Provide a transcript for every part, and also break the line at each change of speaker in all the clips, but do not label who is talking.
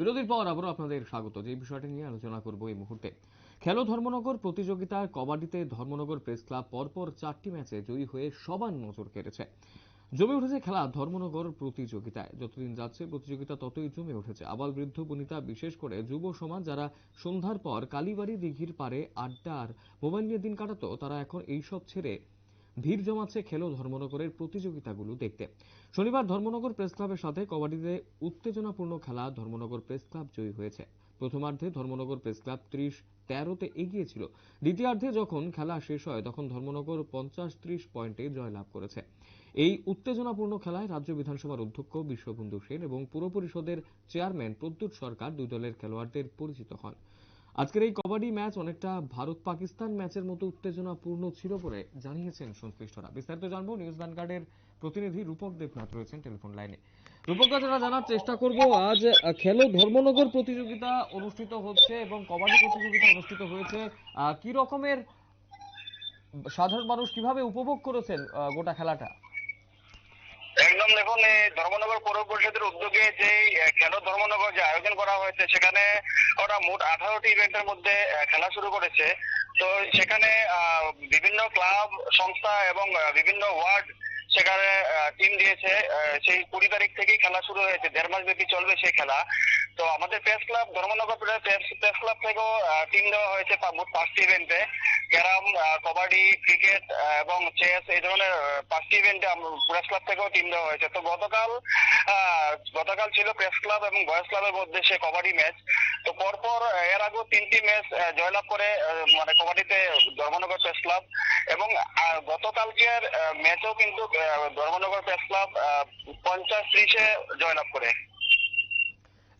বিরতির পর আবারও আপনাদের স্বাগত। যে বিষয়টি নিয়ে আলোচনা করব এই মুহূর্তে। খেলো ধর্মনগর প্রতিযোগিতায় কবাডিতে ধর্মনগর প্রেস ক্লাব পরপর চারটি ম্যাচে জয়ী হয়ে সবার নজর কেড়েছে। জমে উঠেছে খেলা ধর্মনগর প্রতিযোগিতায়। যতদিন যাচ্ছে, প্রতিযোগিতা ততই জমে উঠেছে। আবাল বৃদ্ধ বনিতা, বিশেষ করে যুব সমাজ, যারা সন্ধ্যার পর কালীবাড়ি দিঘির পারে আড্ডা আর মোবাইল নিয়ে দিন কাটাতো, তারা এখন এইসব ছেড়ে ভিড় জমাচ্ছে খেলো ধর্মনগরের প্রতিযোগিতাগুলো দেখতে। শনিবার ধর্মনগর প্রেস ক্লাবের সাথে কবাডিতে উত্তেজনাপূর্ণ খেলা ধর্মনগর প্রেস ক্লাব জয়ী হয়েছে। প্রথমার্ধে ধর্মনগর প্রেস ক্লাব ত্রিশ তেরোতে এগিয়ে ছিল। দ্বিতীয়ার্ধে যখন খেলা শেষ হয়, তখন ধর্মনগর পঞ্চাশ ত্রিশ পয়েন্টে জয়লাভ করেছে। এই উত্তেজনাপূর্ণ খেলায় রাজ্য বিধানসভার অধ্যক্ষ বিশ্ববন্ধু সেন এবং পুর পরিষদের চেয়ারম্যান প্রদ্যুৎ সরকার দুই দলের খেলোয়াড়দের পরিচিত হন। আজকের এই কবাডি ম্যাচ অনেকটা ভারত পাকিস্তান ম্যাচের মতো উত্তেজনাপূর্ণ ছিল বলে জানিয়েছেন সংশ্লিষ্টরা। বিস্তারিত জানব নিউজ ভ্যানগার্ডের প্রতিনিধি রূপক দেবনাথ রয়েছেন টেলিফোন লাইনে। রূপক দা যেটা জানার চেষ্টা করব, আজ খেলো ধর্মনগর প্রতিযোগিতা অনুষ্ঠিত হচ্ছে এবং কবাডি প্রতিযোগিতা অনুষ্ঠিত হয়েছে। কি রকমের সাধারণ মানুষ কীভাবে উপভোগ করেছেন গোটা খেলাটা?
একদম দেখুন, এই ধর্মনগর পৌর পরিষদের উদ্যোগে যে খেলো ধর্মনগর যে আয়োজন করা হয়েছে, সেখানে ওরা মোট আঠারোটি ইভেন্টের মধ্যে খেলা শুরু করেছে। তো সেখানে বিভিন্ন ক্লাব, সংস্থা এবং বিভিন্ন ওয়ার্ড সেখানে টিম দিয়েছে। সেই কুড়ি তারিখ থেকেই খেলা শুরু হয়েছে। দেড় মাস ব্যাপী চলবে সেই খেলা। তো আমাদের press club, Dharmanagar press club থেকেও টিম দেওয়া হয়েছে মোট পাঁচটি ইভেন্টে ক্যারাম কবাডি, ক্রিকেট এবং চেস, এই ধরনের পাঁচটি ইভেন্টে প্রেস ক্লাব থেকেও টিম দেওয়া হয়েছে। তো গতকাল গতকাল ছিল প্রেস ক্লাব এবং বয়েজ ক্লাবের মধ্যে সে কবাডি ম্যাচ তো পরপর এর আগেও তিনটি ম্যাচ জয়লাভ করে মানে কবাডিতে ধর্মনগর প্রেস ক্লাব এবং গতকালকের ম্যাচেও কিন্তু ধর্মনগর প্রেস ক্লাব পঞ্চাশ ত্রিশে জয়লাভ করে।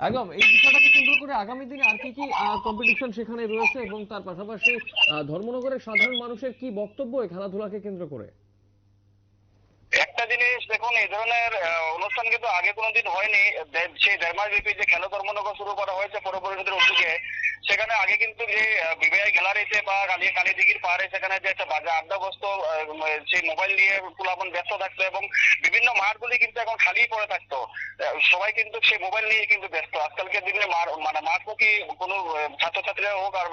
একদম এই বিষয়টাকে কেন্দ্র করে আগামী দিনে আর কি কি কম্পিটিশন সেখানে রয়েছে এবং তার পাশাপাশি ধর্মনগরের সাধারণ মানুষের কি বক্তব্য এই খেলাধুলাকে কেন্দ্র করে?
একটা জিনিস দেখুন, এই ধরনের অনুষ্ঠান কিন্তু আগে কোনোদিন হয়নি। সেই দেড় যে খেলা ধর্মনগর শুরু করা হয়েছে পরবর্তীদের উদ্যোগে সেখানে আগে কিন্তু যে বিবিআই গ্যালারিতে বা কালী কালীদিঘির পাহাড়ে সেখানে যে একটা বাজার আড্ডা বসতো সেই মোবাইল নিয়ে পুলাপন ব্যস্ত থাকতো এবং বিভিন্ন মাঠগুলি কিন্তু এখন খালি পড়ে থাকতো। সবাই কিন্তু সেই মোবাইল নিয়ে কিন্তু ব্যস্ত। আজকালকের দিনে মানে মাঠমুখী কোনো ছাত্রছাত্রীরা হোক আর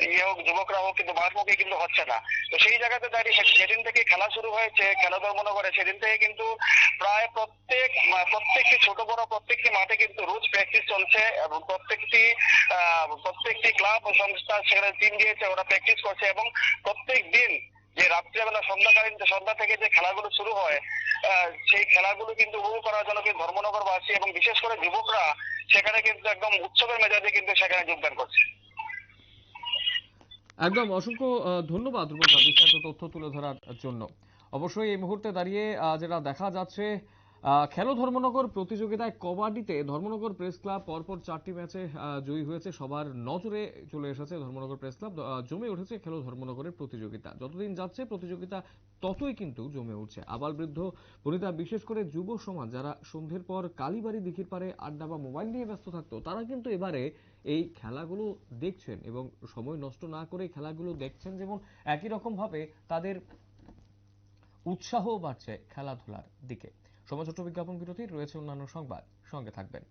ইয়ে হোক যুবকরা হোক কিন্তু মাঠমুখী কিন্তু হচ্ছে না। তো সেই জায়গাতে দাঁড়িয়ে সেদিন থেকে খেলা শুরু হয়েছে খেলা করে। সেদিন থেকে কিন্তু প্রায় প্রত্যেক প্রত্যেকটি ছোট বড় প্রত্যেকটি মাঠে কিন্তু রোজ প্র্যাকটিস চলছে এবং প্রত্যেকটি আহ, প্রত্যেকটি ক্লাব ও সংস্থা সেখানে টিম দিয়েছে, ওরা প্র্যাকটিস করছে এবং প্রত্যেক দিন যে রাত্রিবেলা, সন্ধ্যাকালীন সন্ধ্যা থেকে যে খেলাগুলো শুরু হয় সেই খেলাগুলো কিন্তু উপভোগ করার জন্য কিন্তু ধর্মনগরবাসী এবং বিশেষ করে যুবকরা সেখানে কিন্তু একদম উৎসবের মেজাজে কিন্তু সেখানে যোগদান করছে।
একদম, অসংখ্য ধন্যবাদ রূপকা বিস্তারিত তথ্য তুলে ধরার জন্য। অবশ্যই এই মুহূর্তে দাঁড়িয়ে যেটা দেখা যাচ্ছে খেলো ধর্মনগর প্রতিযোগিতায় কবাডিতে ধর্মনগর প্রেস ক্লাব পরপর চারটি ম্যাচে জয়ী হয়েছে। সবার নজরে চলে এসেছে ধর্মনগর প্রেস ক্লাব। জমে উঠেছে খেলো ধর্মনগরের প্রতিযোগিতা। যতদিন যাচ্ছে, প্রতিযোগিতা ততই কিন্তু জমে উঠছে। আবার বৃদ্ধ বনিতা, বিশেষ করে যুব সমাজ, যারা সন্ধ্যের পর কালীবাড়ি দিঘির পারে আড্ডা বা মোবাইল নিয়ে ব্যস্ত থাকতো, তারা কিন্তু এবারে এই খেলাগুলো দেখছেন এবং সময় নষ্ট না করে খেলাগুলো দেখছেন। যেমন একই রকম ভাবে তাদের উৎসাহ বাড়ছে খেলাধুলার দিকে। সমাজ ছোট্ট বিজ্ঞাপন বিরতি রয়েছে অন্যান্য সংবাদ। সঙ্গে থাকবেন।